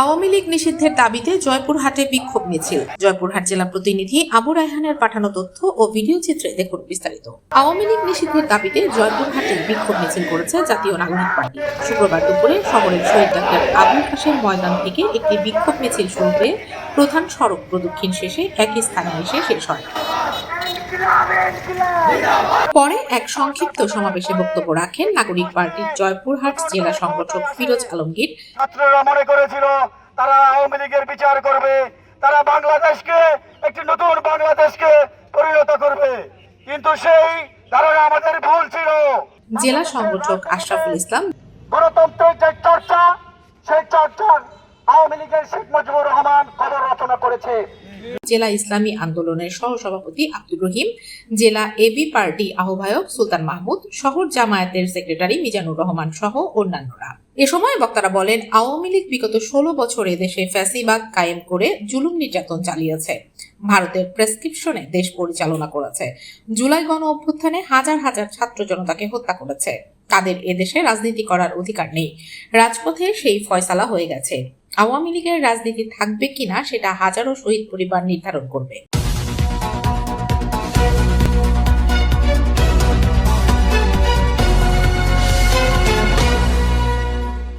আওয়ামী লীগ নিষিদ্ধের দাবিতে জয়পুরহাটে বিক্ষোভ মিছিল। জয়পুরহাট জেলা প্রতিনিধি আবু রায়হানের পাঠানো তথ্য ও ভিডিও চিত্রে দেখুন বিস্তারিত। আওয়ামী লীগ নিষিদ্ধের দাবিতে জয়পুরহাটে বিক্ষোভ মিছিল করেছে জাতীয় নাগরিক পার্টি। শুক্রবার দুপুরে শহরের শহীদ ডাক্তার আবুল হাসের ময়দান থেকে একটি বিক্ষোভ মিছিল শুরু হয়ে প্রধান সড়ক প্রদক্ষিণ শেষে একই স্থানে এসে শেষ হয়। পরে এক সংক্ষিপ্ত সমাবেশে বক্তব্য রাখেন নাগরিক পার্টির জয়পুরহাট জেলা সংগঠক ফিরোজ আলমগীর। ছাত্ররা মনে করেছিল তারা আওয়ামী লীগের বিচার করবে তারা বাংলাদেশকে একটি নতুন বাংলাদেশকে পরিণত করবে। কিন্তু সেই ধারণা আমাদের ভুল ছিল। জেলা সংগঠক আশরাফুল ইসলাম। গণতন্ত্রের যে চর্চা সেই চর্চা আওয়ামী লীগের শেখ মুজিবুর রহমান খবর রচনা করেছে। জেলা ইসলামী আন্দোলনের সহসভাপতি আব্দুর রহিম, জেলা এবি পার্টি আহ্বায়ক সুলতান মাহমুদ, শহর জামায়াতের সেক্রেটারি মিজানুর রহমান সহ অন্যান্যরা। এ সময় বক্তারা বলেন, আওয়ামী লীগ বিগত ষোলো বছরে দেশে ফ্যাসিবাদ কায়েম করে জুলুম নির্যাতন চালিয়েছে। ভারতের প্রেসক্রিপশনে দেশ পরিচালনা করেছে। জুলাই গণ অভ্যুত্থানে হাজার হাজার ছাত্র জনতাকে হত্যা করেছে। তাদের এদেশে রাজনীতি করার অধিকার নেই। রাজপথে সেই ফয়সালা হয়ে গেছে। আওয়ামী লীগের রাজনীতি থাকবে কিনা সেটা হাজারো শহীদ পরিবার নির্ধারণ করবে।